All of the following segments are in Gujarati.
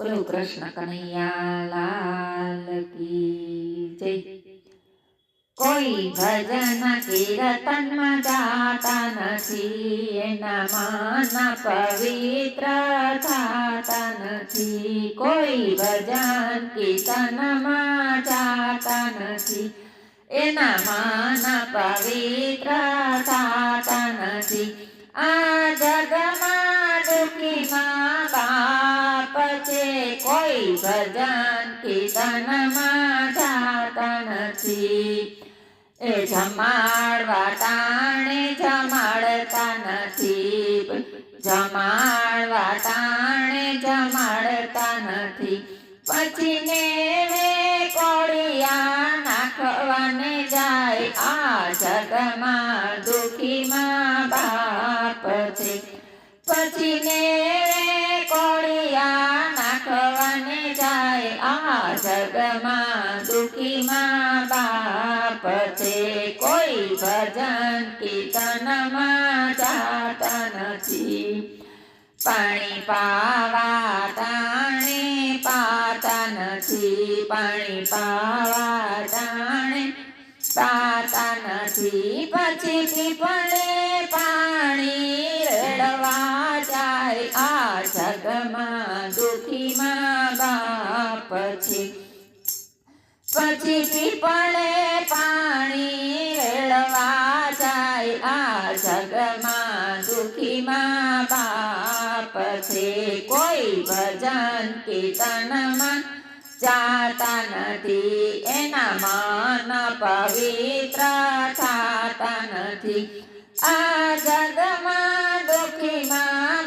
બોલો કૃષ્ણ કનૈયા લાલ કી જય કોઈ ભજન કીર્તનમાં જાતા નથી એના મન પવિત્ર થતા નથી કોઈ ભજન કીર્તનમાં જાતા નથી એના મન પવિત્ર થતા નથી આ જગમાં કોઈ ભજન કીર્તનમાં જાતા નથી એ જમાડવા તાણે જમાડતા નથી જમાડવા તાણે જમાડતા નથી પછી ને નાખવાને જાય આ જગમાં દુઃખીમાં બાપ છે પછી ને જગમાં દુઃખીમાં બાપ છે કોઈ ભજન કીર્તનમાં જાતા નથી પાણી પાવા તાણે પાતા નથી પાણી પાવા તાણે પાતા નથી પછી પીપળે પાણી રેડવા જાય આ જગમાં દુઃખીમાં બાપ છે પછી પીપળે પાણી રેડવા જાય આ જગમાં દુઃખીમાં બાપ છે. કોઈ ભજન કીર્તનમાં જાતા નથી, એના મન પવિત્ર થતા નથી. આ જગમાં દુઃખીમાં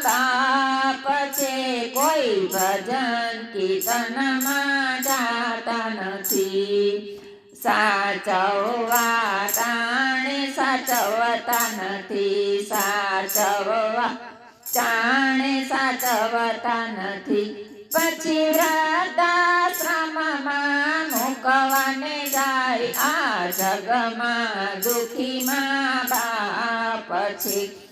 છે કોઈ ભજન કીર્તનમાં જાતા નથી સાચવવા તાણે સાચવતા નથી સાચવવા ચાણે સાચવતા નથી પછી વૃદ્ધાશ્રમમાં મૂકવાને જાય આ જગમાં દુઃખીમાં બાપ છે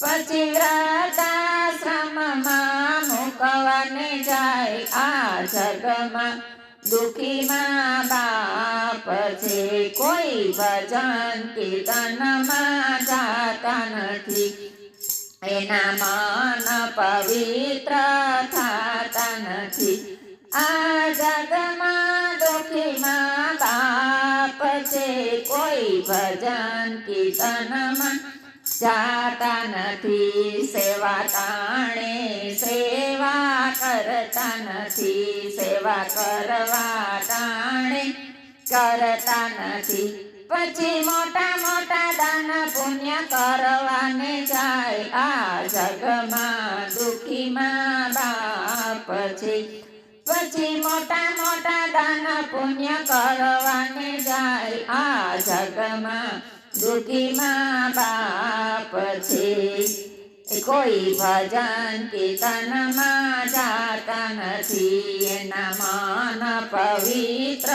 પછી વૃદ્ધાશ્રમમાં મૂકવાને જાય આ જગમાં. દુઃખીમાં બાપ છે, કોઈ ભજન કીર્તનમાં જાતા નથી. એના મન પવિત્ર થતા નથી. આ જગમાં દુઃખીમાં બાપ છે, કોઈ ભજન કીર્તનમાં જાતા નથી સેવા તાણે, સેવા કરતા નથી, સેવા કરવા તાણે. કરતા નથી. પછી મોટા મોટા દાન પુણ્ય કરવાને જાય. આ જગમાં દુઃખીમાં બાપ છે. પછી મોટા મોટા દાન પુણ્ય કરવાને જાય આ જગમાં. દુઃખીમાં બાપ છે. કોઈ ભજન કીર્તનમાં જાતા નથી. એના મન પવિત્ર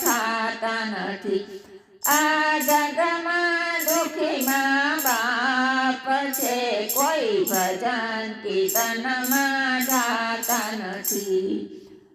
થતા નથી. આ જગમાં દુઃખીમાં બાપ છે. કોઈ ભજન કીર્તનમાં જાતા નથી.